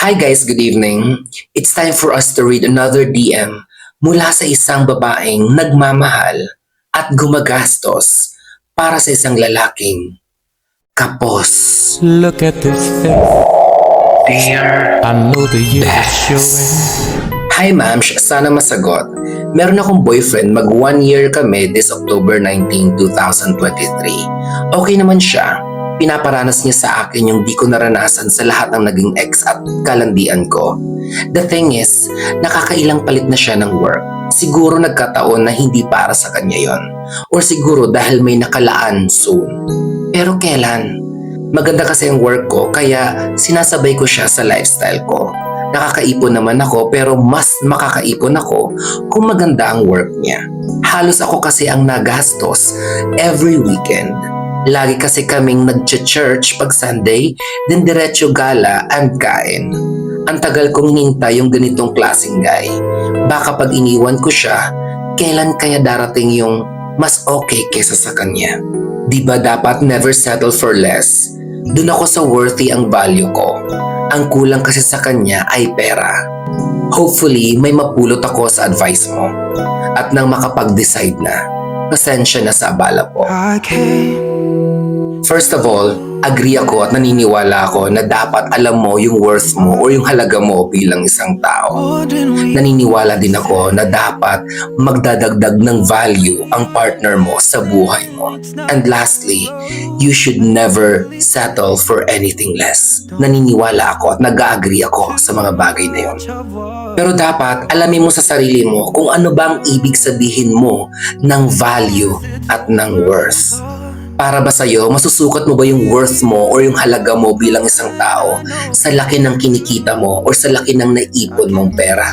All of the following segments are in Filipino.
Hi guys, good evening. It's time for us to read another DM mula sa isang babaeng nagmamahal at gumagastos para sa isang lalaking kapos. Look at this face. Dear I know the years are showing. Hi ma'am, sana masagot. Meron akong boyfriend, mag one year kami this October 19, 2023. Okay naman siya. Pinaparanas niya sa akin yung di ko naranasan sa lahat ng naging ex at kalandian ko. The thing is, nakakailang palit na siya ng work. Siguro nagkataon na hindi para sa kanya yon. Or siguro dahil may nakalaan soon. Pero kailan? Maganda kasi ang work ko kaya sinasabay ko siya sa lifestyle ko. Nakakaipon naman ako pero mas makakaipon ako kung maganda ang work niya. Halos ako kasi ang nagastos every weekend. Lagi kasi kaming nag-church pag Sunday, then diretso gala and kain. Ang tagal kong hinintay yung ganitong klaseng guy. Baka pag iniwan ko siya, kailan kaya darating yung mas okay kesa sa kanya? Di ba dapat never settle for less? Doon ako sa worthy ang value ko. Ang kulang kasi sa kanya ay pera. Hopefully, may mapulot ako sa advice mo. At nang makapag-decide na, pasensya na sa abala po. I came. First of all, agree ako at naniniwala ako na dapat alam mo yung worth mo o yung halaga mo bilang isang tao. Naniniwala din ako na dapat magdadagdag ng value ang partner mo sa buhay mo. And lastly, you should never settle for anything less. Naniniwala ako at nag-agree ako sa mga bagay na yon. Pero dapat alamin mo sa sarili mo kung ano bang ibig sabihin mo ng value at ng worth. Para ba sa'yo, masusukat mo ba yung worth mo or yung halaga mo bilang isang tao sa laki ng kinikita mo or sa laki ng naipon mong pera?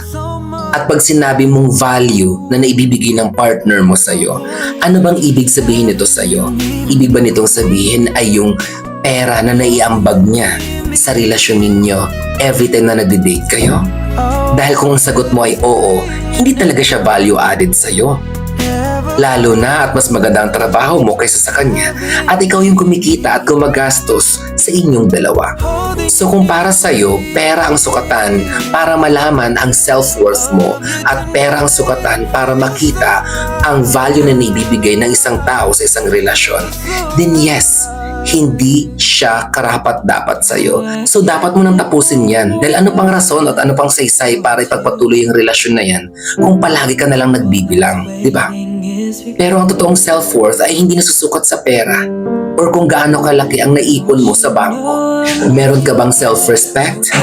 At pag sinabi mong value na naibibigay ng partner mo sa'yo, ano bang ibig sabihin nito sa'yo? Ibig ba nitong sabihin ay yung pera na naiambag niya sa relasyon ninyo every time na nagde-date kayo? Dahil kung ang sagot mo ay oo, hindi talaga siya value added sa'yo. Lalo na at mas maganda ang trabaho mo kaysa sa kanya at ikaw yung kumikita at gumagastos sa inyong dalawa. So kung para sa'yo, pera ang sukatan para malaman ang self-worth mo at pera ang sukatan para makita ang value na naibibigay ng isang tao sa isang relasyon, then yes, hindi siya karapat dapat sa'yo. So dapat mo nang tapusin yan. Dahil ano pang rason at ano pang saysay para ipagpatuloy ang relasyon na yan kung palagi ka na lang nagbibilang, di ba? Pero ang totoong self-worth ay hindi nasusukat sa pera or kung gaano kalaki ang naipon mo sa bangko. Meron ka bang self-respect?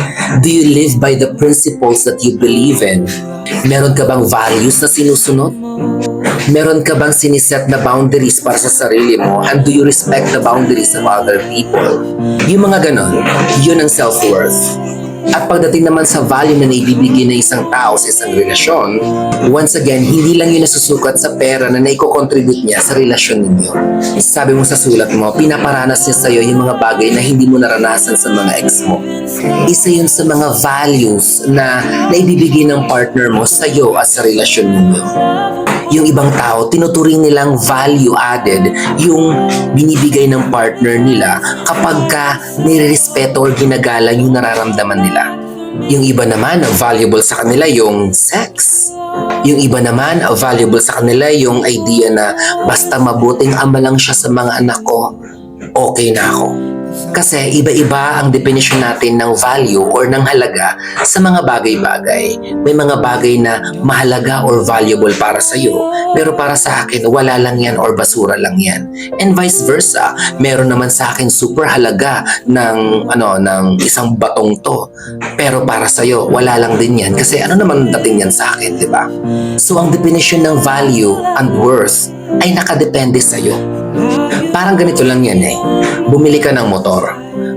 Do you live by the principles that you believe in? Meron ka bang values na sinusunod? Meron ka bang siniset na boundaries para sa sarili mo and do you respect the boundaries of other people? Yung mga ganon, yun ang self-worth. At pagdating naman sa value na naibibigay ng isang tao sa isang relasyon, once again, hindi lang yun nasusukat sa pera na naiko-contribute niya sa relasyon ninyo. Sabi mo sa sulat mo, pinaparanas niya sa'yo yung mga bagay na hindi mo naranasan sa mga ex mo. Isa yun sa mga values na naibibigay ng partner mo sa'yo at sa relasyon ninyo yung ibang tao, tinuturing nilang value added yung binibigay ng partner nila kapag ka nirespeto or ginagalang yung nararamdaman nila. Yung iba naman, valuable sa kanila yung sex. Yung iba naman, valuable sa kanila yung idea na basta mabuting ama lang siya sa mga anak ko, okay na ako. Kasi iba-iba ang definition natin ng value or ng halaga sa mga bagay-bagay. May mga bagay na mahalaga or valuable para sa iyo, pero para sa akin wala lang yan or basura lang yan. And vice versa, meron naman sa akin super halaga ng ano ng isang batong to. Pero para sa iyo wala lang din yan kasi ano naman dating yan sa akin, di ba? So ang definition ng value and worth ay nakadepende sa iyo. Parang ganito lang yan eh. Bumili ka ng motor.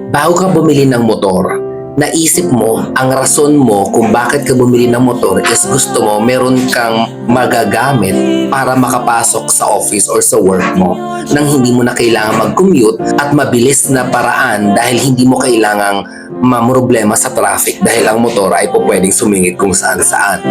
Bago ka bumili ng motor, naisip mo ang rason mo kung bakit ka bumili ng motor is gusto mo meron kang magagamit para makapasok sa office or sa work mo nang hindi mo na kailangan mag-commute at mabilis na paraan dahil hindi mo kailangang mamroblema sa traffic dahil ang motor ay po pwedeng sumingit kung saan saan.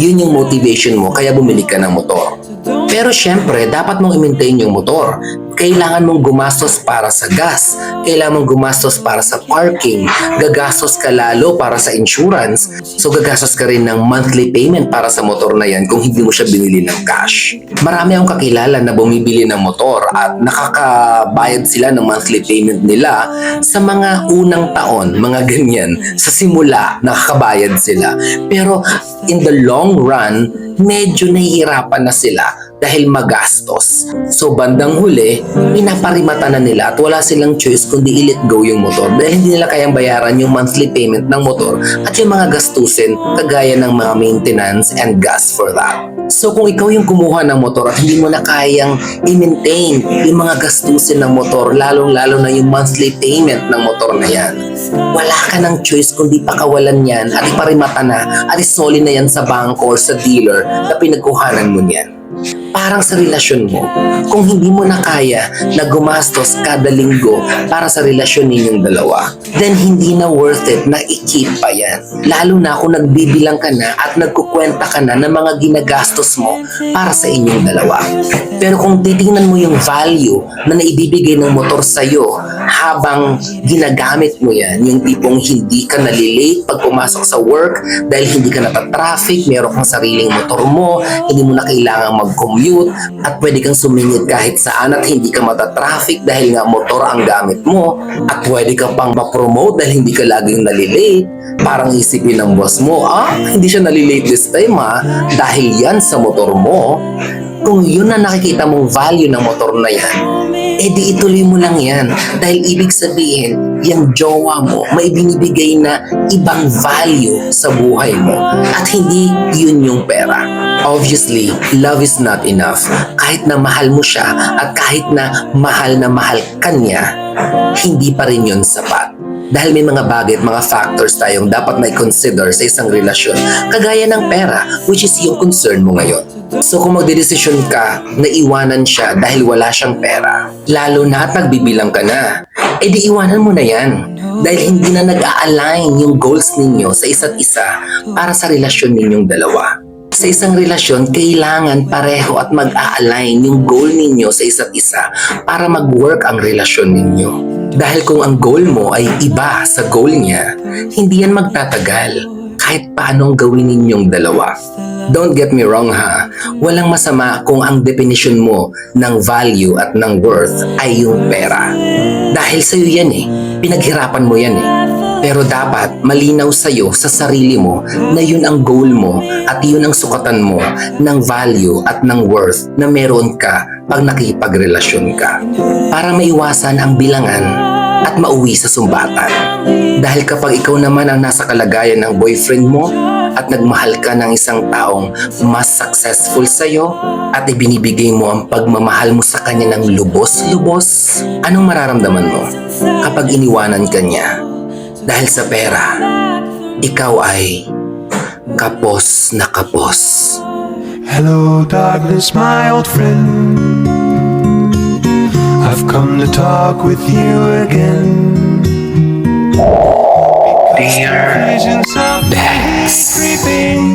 Yun yung motivation mo kaya bumili ka ng motor. Pero syempre, dapat mong i-maintain yung motor. Kailangan mong gumastos para sa gas. Kailangan mong gumastos para sa parking. Gagastos ka lalo para sa insurance. So gagastos ka rin ng monthly payment para sa motor na yan kung hindi mo siya binili ng cash. Marami akong kakilala na bumibili ng motor at nakakabayad sila ng monthly payment nila sa mga unang taon, mga ganyan. Sa simula, nakakabayad sila. Pero in the long run, medyo nahihirapan na sila dahil magastos. So bandang huli, pinaparimata na nila at wala silang choice kundi i-let go yung motor dahil hindi nila kayang bayaran yung monthly payment ng motor at yung mga gastusin kagaya ng mga maintenance and gas for that. So kung ikaw yung kumuha ng motor at hindi mo na kayang i-maintain yung mga gastusin ng motor, lalong-lalo na yung monthly payment ng motor na yan, wala ka ng choice kundi pakawalan yan at iparimata na at isoli na yan sa bangko or sa dealer na pinagkuhanan mo niyan. Parang sa relasyon mo, kung hindi mo na kaya na gumastos kada linggo para sa relasyon ninyong dalawa, then hindi na worth it na i-keep pa yan. Lalo na kung nagbibilang ka na at nagkukwenta ka na ng mga ginagastos mo para sa inyong dalawa. Pero kung titingnan mo yung value na naibibigay ng motor sa'yo habang ginagamit mo yan, yung tipong hindi ka nalilate pag pumasok sa work dahil hindi ka natatraffic, meron kang sariling motor mo, hindi mo na kailangang mag-commute at pwede kang sumingit kahit saan at hindi ka matatraffic dahil nga motor ang gamit mo at pwede ka pang ma-promote dahil hindi ka laging nalilate. Parang isipin ng boss mo, ah, hindi siya nalilate this time ah, dahil yan sa motor mo. Kung yun na nakikita mong value ng motor na yan, eh di ituloy mo lang yan. Dahil ibig sabihin, yung jowa mo, may binibigay na ibang value sa buhay mo. At hindi yun yung pera. Obviously, love is not enough. Kahit na mahal mo siya at kahit na mahal na mahal ka niya, hindi pa rin yun sapat. Dahil may mga bagay at mga factors tayong dapat na consider sa isang relasyon, kagaya ng pera, which is yung concern mo ngayon. So kung magdedesisyon ka na iwanan siya dahil wala siyang pera, lalo na at nagbibilang ka na, eh di iwanan mo na yan. Dahil hindi na nag-a-align yung goals ninyo sa isa't isa para sa relasyon ninyong dalawa. Sa isang relasyon, kailangan pareho at mag-a-align yung goal ninyo sa isa't isa para mag-work ang relasyon ninyo. Dahil kung ang goal mo ay iba sa goal niya, hindi yan magtatagal kahit paano ang gawin ninyong dalawa. Don't get me wrong ha, walang masama kung ang definition mo ng value at ng worth ay yung pera. Dahil sa'yo yan eh, pinaghirapan mo yan eh. Pero dapat malinaw sa'yo sa sarili mo na yun ang goal mo at yun ang sukatan mo ng value at ng worth na meron ka pag nakipagrelasyon ka. Para maiwasan ang bilangan at mauwi sa sumbatan. Dahil kapag ikaw naman ang nasa kalagayan ng boyfriend mo at nagmahal ka ng isang taong mas successful sa'yo at ibinibigay mo ang pagmamahal mo sa kanya ng lubos-lubos, anong mararamdaman mo kapag iniwanan ka niya? Dahil sa pera, ikaw ay kapos na kapos. Hello, darkness, my old friend. Come to talk with you again. Visions of Dex. creeping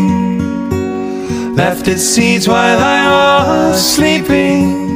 left its seeds while I was sleeping.